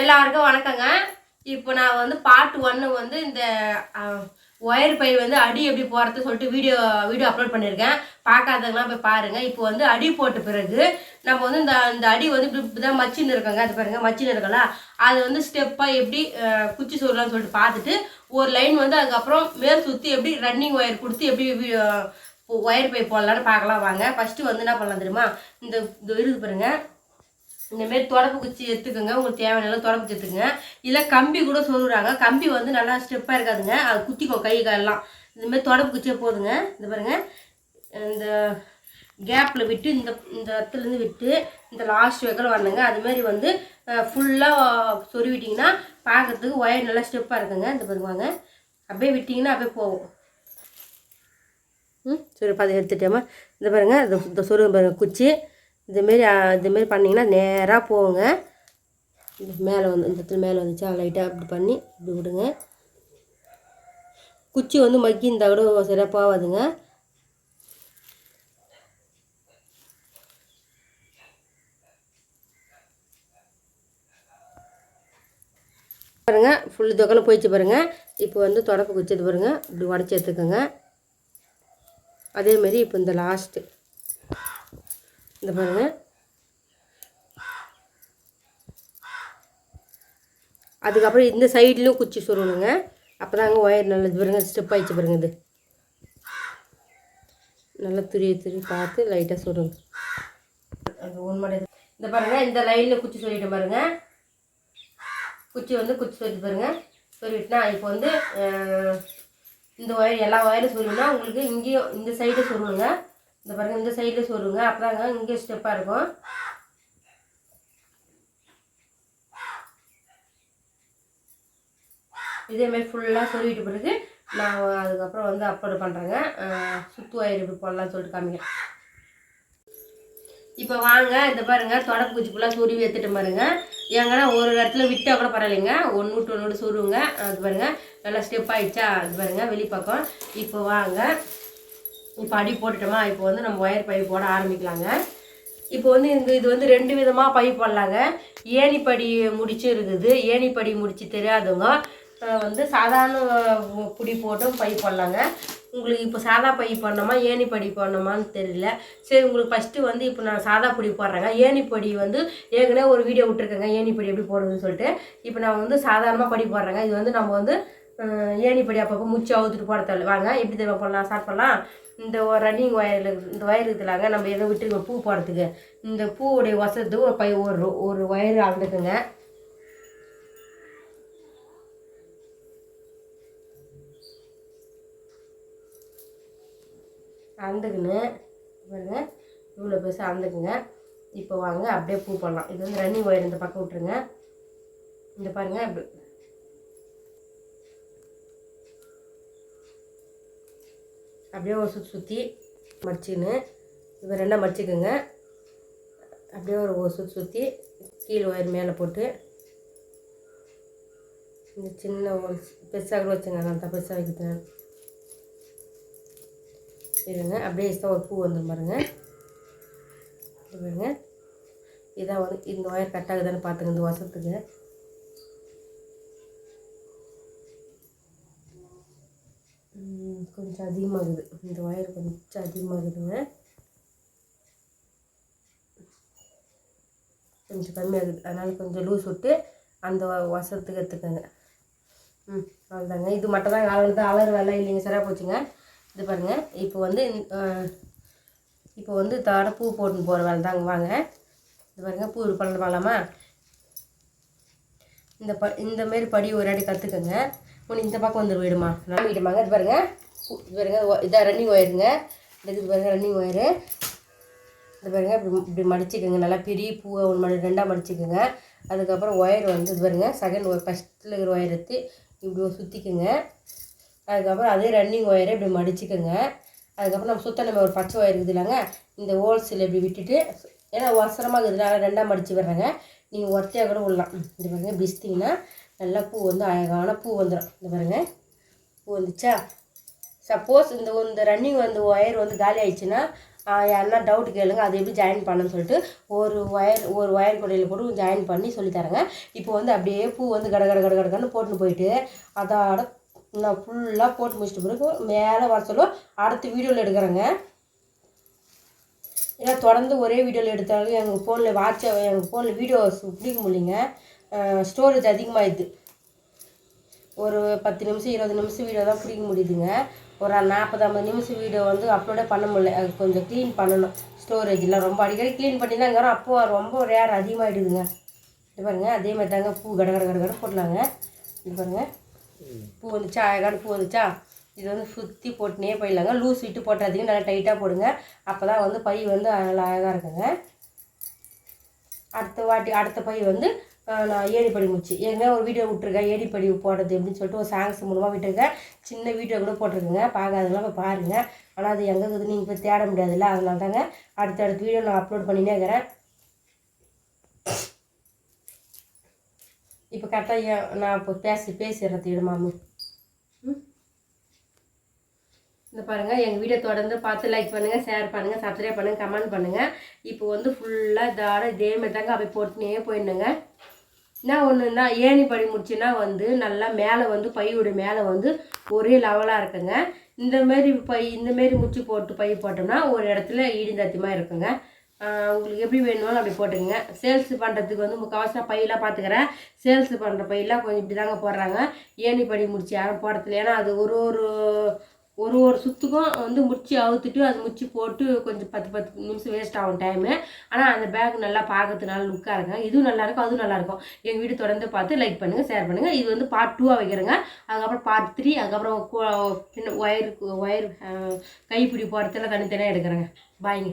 எல்லாருக்கும் வணக்கங்க. இப்போ நான் வந்து பார்ட் ஒன்று வந்து இந்த ஒயர் பை வந்து அடி எப்படி போகிறது சொல்லிட்டு வீடியோ வீடியோ அப்லோட் பண்ணியிருக்கேன் பார்க்காதவங்களாம் போய் பாருங்கள் இப்போ வந்து அடி போட்ட பிறகு நம்ம வந்து இந்த இந்த அடி வந்து இப்படி இப்படி தான் மச்சின்னு இருக்காங்க. அது பாருங்கள் மச்சின்னு இருக்கல அது வந்து ஸ்டெப்பாக எப்படி குச்சி சொல்லலாம்னு சொல்லிட்டு பார்த்துட்டு ஒரு லைன் வந்து அதுக்கப்புறம் மேல் சுற்றி எப்படி ரன்னிங் ஒயர் கொடுத்து எப்படி ஒயர் பை போடலான்னு பார்க்கலாம். வாங்க. ஃபஸ்ட்டு வந்து என்ன பண்ணலாம் தெரியுமா? இந்த இது இருக்குது இந்தமாரி தொடப்பு குச்சி எடுத்துக்கோங்க. உங்களுக்கு தேவையான தொடப்பு குச்சி எடுத்துக்கோங்க. இல்லை கம்பி கூட சொல்லுறாங்க கம்பி வந்து நல்லா ஸ்டெப்பாக இருக்காதுங்க. அது குத்திக்கும் கை காலெல்லாம் இந்தமாரி தொடப்பு குச்சியே போதுங்க. இந்த பாருங்க. இந்த கேப்பில் விட்டு இந்த இந்த இடத்துலேருந்து விட்டு இந்த லாஸ்ட் வைக்கல வரணுங்க. அதுமாரி வந்து ஃபுல்லாக சொருவிட்டிங்கன்னா பார்க்கறதுக்கு ஒயர் நல்லா ஸ்டெப்பாக இருக்குங்க. இந்த பாருங்க அப்படியே விட்டிங்கன்னா அப்படியே போகும். ம் சரி பார்த்து எடுத்துட்டேம்மா. இந்த பாருங்கள் இந்த சொருங்க பாருங்கள் குச்சி. இதுமாரி இதுமாரி பண்ணிங்கன்னா நேராக போகுங்க மேலே வந்து இந்த இடத்துல மேலே வந்துச்சா லைட்டாக அப்படி பண்ணி இப்படி விடுங்க. குச்சி வந்து மக்கி இந்த கூட சிறப்பாகாதுங்க பாருங்க ஃபுல் தொகலை போயிடுச்சு பாருங்கள் இப்போ வந்து தொடப்பு குச்சது பாருங்கள் இப்படி உடச்சி எடுத்துக்கோங்க. அதேமாரி இப்போ இந்த லாஸ்ட்டு இந்த பாருங்க. அதுக்கப்புறம் இந்த சைட்லேயும் குச்சி சுருணுங்க. அப்போ தாங்க ஒயர் நல்லா இது பாருங்க ஸ்டெப் ஆயிடுச்சு பாருங்க இது. நல்லா துரிய துரி பார்த்து லைட்டாக சுருங்க. அது உண்மையிலே இந்த பாருங்க இந்த லைனில் குச்சி சொல்லிட்டு பாருங்க. குச்சி வந்து குச்சி சொல்லி பாருங்க. சொல்லிட்டுனா இப்போ வந்து இந்த ஒயர் எல்லா ஒயரும் சொல்லுன்னா உங்களுக்கு இங்கேயும் இந்த சைடு சொல்லுங்க இந்த பாருங்க இந்த சைடில் சொல்லுங்க அப்புறாங்க இங்கே ஸ்டெப்பாக இருக்கும். இதேமாதிரி ஃபுல்லாக சொல்லிட்டு பிறகு நான் அதுக்கப்புறம் வந்து அப்லோட் பண்ணுறேங்க சுத்து வயிறு இப்படி போடலாம்னு சொல்லிட்டு காமிக்கிறேன். இப்போ வாங்க இந்த பாருங்க தொடப்பு ஃபுல்லாக சொருவி எடுத்துட்டு பாருங்க. ஏங்கன்னா ஒரு இடத்துல விட்டால் கூட பரவாயில்லைங்க. ஒன்று விட்டு ஒன்று விட்டு சொருவுங்க. அது பாருங்க நல்லா ஸ்டெப் ஆகிடுச்சா அது பாருங்க வெளிப்பக்கம். இப்போ வாங்க. இப்போ அடி போட்டுட்டோமா இப்போ வந்து நம்ம ஒயர் பைப் போட ஆரம்பிக்கலாங்க. இப்போ வந்து இந்த இது வந்து ரெண்டு விதமாக பைப் போடலாங்க. ஏணிப்படி முடிச்சு இருக்குது. ஏணிப்படி முடிச்சு தெரியாதவங்க வந்து சாதாரண புடி போட்டும் பைப் போடலாங்க. உங்களுக்கு இப்போ சாதா பை பண்ணோமா ஏணிப்படி பண்ணோமான்னு தெரியல. சரி உங்களுக்கு ஃபஸ்ட்டு வந்து இப்போ நான் சாதா பொடி போடுறேங்க. ஏணிப்படி வந்து ஏற்கனவே ஒரு வீடியோ விட்டுருக்கேங்க. ஏணிப்படி எப்படி போடுறதுன்னு சொல்லிட்டு. இப்போ நான் வந்து சாதாரணமாக படி போடுறேங்க. இது வந்து நம்ம வந்து ஏணிப்படி அப்பப்போ முச்சு அவுத்துட்டு போட தேவை வாங்க எப்படி தெரியுமா பண்ணலாம் ஸ்டார்ட் பண்ணலாம். இந்த ரன்னிங் ஒயரில் இந்த ஒயர் இருக்குலாங்க நம்ம எதோ விட்டுருக்கோம் பூ போடுறதுக்கு. இந்த பூவுடைய வசத்துக்கு ஒரு பை ஒரு ஒரு ஒயர் அளந்துக்குங்க. அளந்துக்குன்னு பாருங்க. இவ்வளோ பெருசாக அளந்துக்குங்க. இப்போ வாங்க அப்படியே பூ போடலாம். இது வந்து ரன்னிங் ஒயர் இந்த பக்கம் விட்டுருங்க. இந்த பாருங்க அப்படியே ஒரு சுற்றி சுற்றி மடிச்சுன்னு இப்போ ரெண்டாக மடிச்சுக்குங்க. அப்படியே ஒரு ஒரு சுற்றி சுற்றி கீழே ஒயர் மேலே போட்டு இந்த சின்ன ஒரு பெருசாக கூட வச்சுங்க நான் தான் பெருசாக வைக்கிறேன். இருங்க அப்படியே இஷ்டம் ஒரு பூ வந்து பாருங்க. பாருங்க. இதான் வந்து இந்த ஒயர் கட் ஆகுதான்னு பார்த்துங்க இந்த வருஷத்துக்கு ம், கொஞ்சம் அதிகமாகுது. இந்த ஒயர் கொஞ்சம் அதிகமாகுதுங்க. கொஞ்சம் கம்மியாகுது. அதனால் கொஞ்சம் லூஸ் விட்டு அந்த வசத்துக்கு எடுத்துக்கோங்க. ம் அவ்வளோதாங்க இது மட்டும் தான் அளவு தான் அளவு வேலை இல்லைங்க. சரியாக போச்சுங்க. இது பாருங்கள் இப்போ வந்து இப்போ வந்து தாட பூ போட்டுன்னு போகிற வேலை தாங்க. வாங்க. இது பாருங்கள் பூ பண்ண பார்க்கலாமா? இந்த ப இந்தமாரி படி ஒரு அடி கற்றுக்கங்க ஒன்று இந்த பக்கம் வந்து வீடுமா. நான் வீடுமாங்க. இது பாருங்கள் இது பாருங்க ஒ- இதான் ரன்னிங் ஒயருங்க இது இது பாருங்க ரன்னிங் ஒயரு இது பாருங்க இப்படி இப்படி மடிச்சுக்கோங்க. நல்லா பெரிய பூவை ஒன்று மடி ரெண்டாக மடிச்சுக்கோங்க. அதுக்கப்புறம் ஒயர் வந்து இது பாருங்க செகண்ட் ஒயர் ஃபஸ்ட்டில் இருக்கிற ஒயர் எடுத்து இப்படி சுற்றிக்குங்க அதுக்கப்புறம் அதே ரன்னிங் ஒயரை இப்படி மடிச்சுக்கோங்க. அதுக்கப்புறம் நம்ம சுத்த நம்ம ஒரு பச்சை ஒயர் இருக்குது இல்லைங்க இந்த ஹோல்ஸில் இப்படி விட்டுட்டு ஏன்னா அவசரமாக இருக்குதுனால ரெண்டாக மடித்து விடுறேங்க. நீங்கள் ஒத்தையாக கூட விடலாம். இது பாருங்கள் பிஸ்திங்கன்னா நல்லா பூ வந்து அழகான பூ வந்துடும் இது பாருங்க பூ வந்துச்சா? சப்போஸ் இந்த இந்த ரன்னிங் வந்து ஒயர் வந்து காலி ஆயிடுச்சுன்னா யாருன்னா டவுட் கேளுங்க அது எப்படி ஜாயின் பண்ணணும்னு சொல்லிட்டு ஒரு ஒயர் ஒரு ஒயர் கொடையில் போட்டு ஜாயின் பண்ணி சொல்லித்தரேங்க இப்போ வந்து அப்படியே பூ வந்து கட கட கட கடகடன்னு போட்டுன்னு போயிட்டு அதோட நான் ஃபுல்லாக போட்டு முடிச்சிட்டு பிறகு மேலே வர சொல்ல அடுத்த வீடியோவில் எடுக்கிறேங்க. ஏன்னா தொடர்ந்து ஒரே வீடியோவில் எடுத்தாலும் எங்கள் ஃபோனில் வாட்ச எங்கள் ஃபோனில் வீடியோஸ் பிடிக்க முடியலைங்க. ஸ்டோரேஜ் அதிகமாகிடுது ஒரு பத்து நிமிஷம் இருபது நிமிஷம் வீடியோ தான் பிடிக்க முடியுதுங்க. ஒரு நாற்பது ஐம்பது நிமிஷம் வீடியோ வந்து அப்லோடே பண்ண முடியல. அது கொஞ்சம் க்ளீன் பண்ணணும். ஸ்டோரேஜ்லாம் ரொம்ப அடிக்கடி க்ளீன் பண்ணி தான் இருக்கிறோம் அப்போ ரொம்ப ரேர் அதிகமாகிடுதுங்க இது பாருங்கள் அதே மாதிரி தாங்க பூ கட கட கட கட போடலாங்க. இது பாருங்க. பூ வந்துச்சா? அழகான பூ வந்துச்சா? இது வந்து சுற்றி போட்டுனே போயிடலாங்க. லூஸ் விட்டு போட்டாதீங்க நல்லா டைட்டாக போடுங்க. அப்போ தான் வந்து பை வந்து நல்லா அழகாக இருக்குங்க. அடுத்த வாட்டி அடுத்த பை வந்து நான் ஏடிப்படி முடிச்சு. ஏற்கனவே ஒரு வீடியோ விட்ருக்கேன் ஏடிப்படி போடுறது அப்படின்னு சொல்லிட்டு ஒரு சாங்ஸ் மூலமாக விட்டுருக்கேன் சின்ன வீடியோ கூட போட்டிருக்கேங்க. பார்க்காதெல்லாம் போய் பாருங்கள் ஆனால் அது எங்கே இருக்குது நீங்கள் போய் தேட முடியாதுல்ல. அதனால தாங்க அடுத்தடுத்த வீடியோ நான் அப்லோட் பண்ணினே இருக்கிறேன். இப்போ கரெக்டாக நான் இப்போ பேசி பேசிடுறது இடமாமு இந்த பாருங்கள் எங்கள் வீடியோ தொடர்ந்து பார்த்து லைக் பண்ணுங்கள் ஷேர் பண்ணுங்கள் சப்ஸ்கிரைப் பண்ணுங்கள் கமெண்ட் பண்ணுங்கள் இப்போ வந்து ஃபுல்லாக தாட இதே தாங்க அப்படி போட்டுனே போயிடணுங்க. என்ன ஒன்றுன்னா ஏணி படி முடிச்சுன்னா வந்து நல்லா மேலே வந்து பையோட மேலே வந்து ஒரே லெவலாக இருக்குங்க. இந்தமாரி பை இந்தமாரி முச்சு போட்டு பை போட்டோம்னா ஒரு இடத்துல ஈடுந்தத்தியமாக இருக்குங்க. உங்களுக்கு எப்படி வேணுமோ அப்படி போட்டுக்கங்க. சேல்ஸ் பண்ணுறதுக்கு வந்து முக்கால்வாசி பையெல்லாம் பார்த்துக்கிறேன் சேல்ஸ் பண்ணுற பையெல்லாம் கொஞ்சம் இப்படி தாங்க போடுறாங்க. ஏணி படி முடிச்சு யாரும் போடுறதில்ல. ஏன்னா அது ஒரு ஒரு ஒரு ஒரு சுத்துக்கும் வந்து முடிச்சு அவுத்துட்டு அது முடிச்சு போட்டு கொஞ்சம் பத்து பத்து நிமிஷம் வேஸ்ட் ஆகும் டைமு ஆனால் அந்த பேக் நல்லா பார்க்கறதுக்கு நல்லா லுக்காக இருக்கும். இதுவும் நல்லா இருக்கும் அதுவும் நல்லா இருக்கும். எங்கள் வீடு தொடர்ந்து பார்த்து லைக் பண்ணுங்கள் ஷேர் பண்ணுங்கள் இது வந்து பார்ட் டூவாக வைக்கிறேங்க. அதுக்கப்புறம் பார்ட் த்ரீ அதுக்கப்புறம் பின்ன ஒயர் ஒயர் கைப்பிடி போகிறதுல தனித்தனியாக எடுக்கிறேங்க. பாய்ங்க